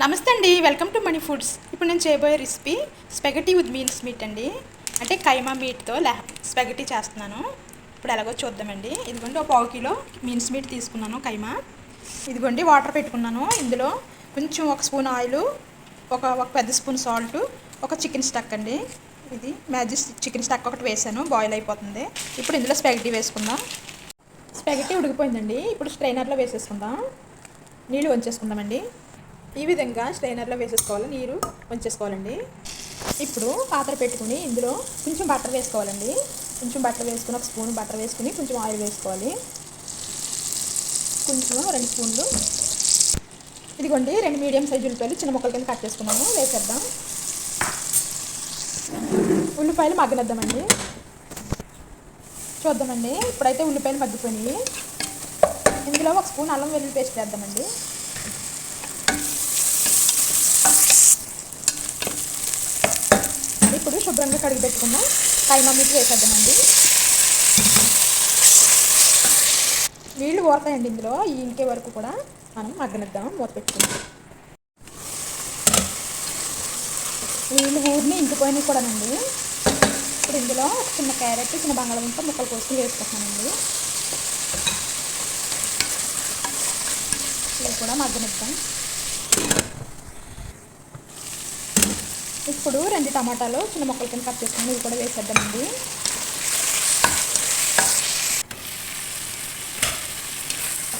నమస్తే అండి welcome to money foods. ఇప్పుడు నేను చేయబోయే recipe spaghetti with mince meat అండి. అంటే కైమా మీట్తో లె స్పెగటీ చేస్తున్నాను. ఇప్పుడు ఎలాగో చూద్దామండి. ఇదిగోండి ఒక పావు కిలో మీన్స్ మీట్ తీసుకున్నాను కైమా. ఇదిగోండి వాటర్ పెట్టుకున్నాను. ఇందులో కొంచెం ఒక స్పూన్ ఆయిల్ ఒక ఒక పెద్ద స్పూన్ సాల్ట్ ఒక చికెన్ స్టక్ అండి. ఇది మ్యాజిక్ చికెన్ స్టక్ ఒకటి వేసాను బాయిల్ అయిపోతుంది. ఇప్పుడు ఇందులో స్పెగటీ వేసుకుందాం. స్పెగటీ ఉడికిపోయిందండి. ఇప్పుడు స్ట్రైనర్లో వేసేసుకుందాం. నీళ్ళు వంచేసుకుందామండి. ఈ విధంగా స్ట్రైనర్లో వేసేసుకోవాలి. నీరు వంచేసుకోవాలండి ఇప్పుడు పాత్ర పెట్టుకుని ఇందులో కొంచెం బటర్ వేసుకోవాలండి. కొంచెం బటర్ వేసుకుని ఒక స్పూన్ బటర్ వేసుకుని కొంచెం ఆయిల్ వేసుకోవాలి. కొంచెం రెండు స్పూన్లు. ఇదిగోండి రెండు మీడియం సైజు ఉల్లిపాయలు చిన్న ముక్కల కింద కట్ చేసుకున్నాము. వేసేద్దాం. ఉల్లిపాయలు మగ్గనిద్దామండి. చూద్దామండి. ఇప్పుడైతే ఉల్లిపాయలు మగ్గిపోయినాయి. ఇందులో ఒక స్పూన్ అల్లం వెల్లుల్లి పేస్ట్ వేద్దామండి ఇప్పుడు శుభ్రంగా కడిగి పెట్టుకున్న కైమా మీకు వేసేద్దామండి నీళ్ళు పోతాయండి ఇందులో. ఈ ఇంకే వరకు కూడా మనం మగ్గనిద్దాం మూత పెట్టుకుందాం. నీళ్ళు ఊరిని ఇంకిపోయినాయి కూడానండి. ఇప్పుడు ఇందులో చిన్న క్యారెట్ చిన్న బంగాళదుంప ముక్కలు కోసుకుని వేసుకుంటున్నానండి. ఇవి కూడా మగ్గనిద్దాం. ఇప్పుడు రెండు టమాటాలు చిన్న మొక్కల కింద కట్ చేసుకుని ఇవి కూడా వేసేద్దామండి.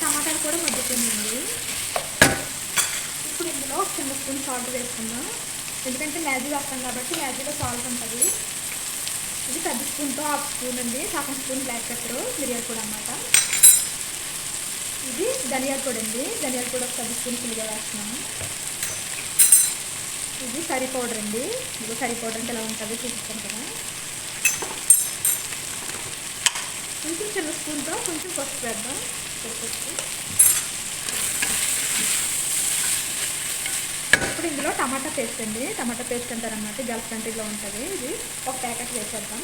టమాటాలు కూడా మగ్గుతుందండి ఇప్పుడు ఇందులో ఒక చిన్న స్పూన్ సాల్ట్ వేసుకుందాం. ఎందుకంటే మ్యాజీ వేస్తాం కాబట్టి మ్యాజీలో సాల్ట్ ఉంటుంది. ఇది పెద్ద స్పూన్తో హాఫ్ స్పూన్ అండి. సగం స్పూన్ బ్లాక్ పెప్పర్ మిరియాల పొడి అనమాట ఇది ధనియాల పొడి అండి. ధనియాల పొడి ఒక పెద్ద స్పూన్ పులిగా వేస్తున్నాము ఇది కర్రీ పౌడర్ అండి. ఇది కర్రీ పౌడర్ అంటే ఎలా ఉంటుంది చూపిస్తాను కదా. కొంచెం చిన్న స్పూన్తో కొంచెం పసుపు వేద్దాం. పసుపు ఇప్పుడు ఇందులో టమాటా పేస్ట్ అండి. టమాటా పేస్ట్ అంటారనమాట గల్ఫ్ కంట్రీలో ఉంటుంది. ఇది ఒక ప్యాకెట్ వేసేద్దాం.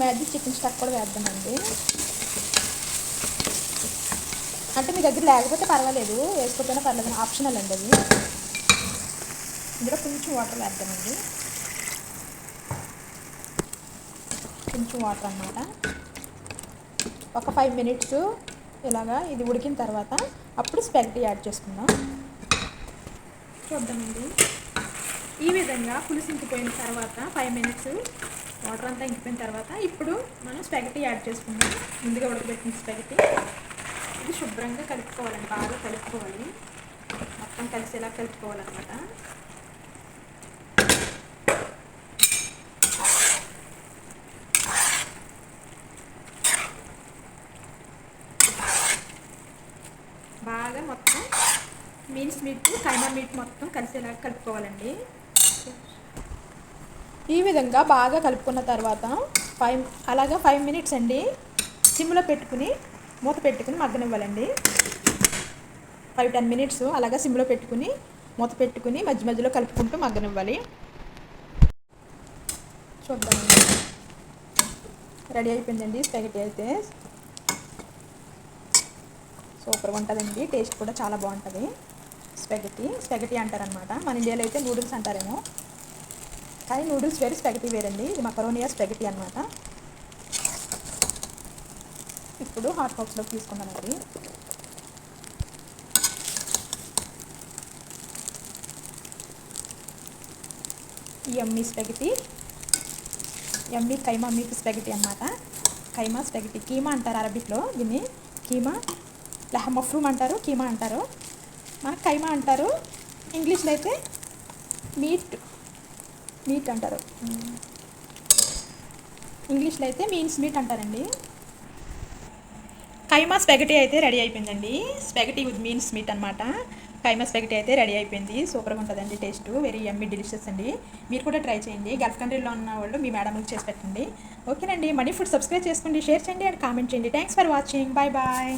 మ్యాగీ చికెన్ స్టక్ కూడా వేద్దామండి. అంటే మీ దగ్గర లేకపోతే పర్వాలేదు వేసుకోకపోయినా పర్లేదు ఆప్షనల్ అండి అది. ఇందులో కొంచెం వాటర్ వేద్దామండి. కొంచెం వాటర్ అనమాట ఒక ఫైవ్ మినిట్స్ ఇలాగా ఇది ఉడికిన తర్వాత అప్పుడు స్పెగటీ యాడ్ చేసుకుందాం. చూద్దామండి. ఈ విధంగా పులుసు ఇంకిపోయిన తర్వాత ఫైవ్ మినిట్స్ వాటర్ అంతా ఇంకిపోయిన తర్వాత ఇప్పుడు మనం స్పెగటీ యాడ్ చేసుకుందాం. ముందుగా ఉడకబెట్టిన స్పెగటీ ఇది శుభ్రంగా కలుపుకోవాలండి. బాగా కలుపుకోవాలి. మొత్తం కలిసేలా కలుపుకోవాలన్నమాట. బాగా మొత్తం మీన్స్ మీట్ కైమా మీట్ మొత్తం కలిసేలాగా కలుపుకోవాలండి. ఈ విధంగా బాగా కలుపుకున్న తర్వాత ఫైవ్ అలాగా ఫైవ్ మినిట్స్ అండి. సిమ్లో పెట్టుకుని మూత పెట్టుకుని మగ్గనివ్వాలండి. ఫైవ్ టెన్ మినిట్స్ అలాగా సిమ్లో పెట్టుకుని మూత పెట్టుకుని మధ్య మధ్యలో కలుపుకుంటూ మగ్గనివ్వాలి. చూద్దాం. రెడీ అయిపోయిందండి స్పెగటీ అయితే. సూపర్గా ఉంటుందండి. టేస్ట్ కూడా చాలా బాగుంటుంది. స్పెగటీ స్పెగటీ అంటారనమాట మన ఇండియాలో అయితే నూడిల్స్ అంటారేమో. కానీ నూడిల్స్ వేరు స్పెగటీ వేరండి. ఇది మకరోనియా స్పెగటీ అనమాట ఇప్పుడు హాట్ బాక్స్లో తీసుకున్నానండి yummy spaghetti yummy keema meat spaghetti అనమాట కైమా స్పెగటీ కీమా అంటారు అరబిక్లో దీన్ని కీమా లెహ మఫ్రూమ్ అంటారు కీమా అంటారు. మనకు కైమా అంటారు. ఇంగ్లీష్లో అయితే మీట్ మీట్ అంటారు. ఇంగ్లీష్లో అయితే మీన్స్ మీట్ అంటారండి. కైమా స్పెగటీ అయితే రెడీ అయిపోయిందండి. స్పెగటీ విత్ మీన్స్ మీట్ అనమాట కైమా స్పెగటీ అయితే రెడీ అయిపోయింది. సూపర్గా ఉంటుందండి టేస్ట్. వెరీ ఎమ్మీ డెలిషియస్ అండి. మీరు కూడా ట్రై చేయండి. గల్ఫ్ కంట్రీలో ఉన్న వాళ్ళు మీ మేడంకి చేసి పెట్టండి. ఓకేనండి. మనీ ఫుడ్ సబ్స్క్రైబ్ చేసుకోండి షేర్ చేయండి అండ్ కామెంట్ చేయండి. Thanks for watching. Bye bye.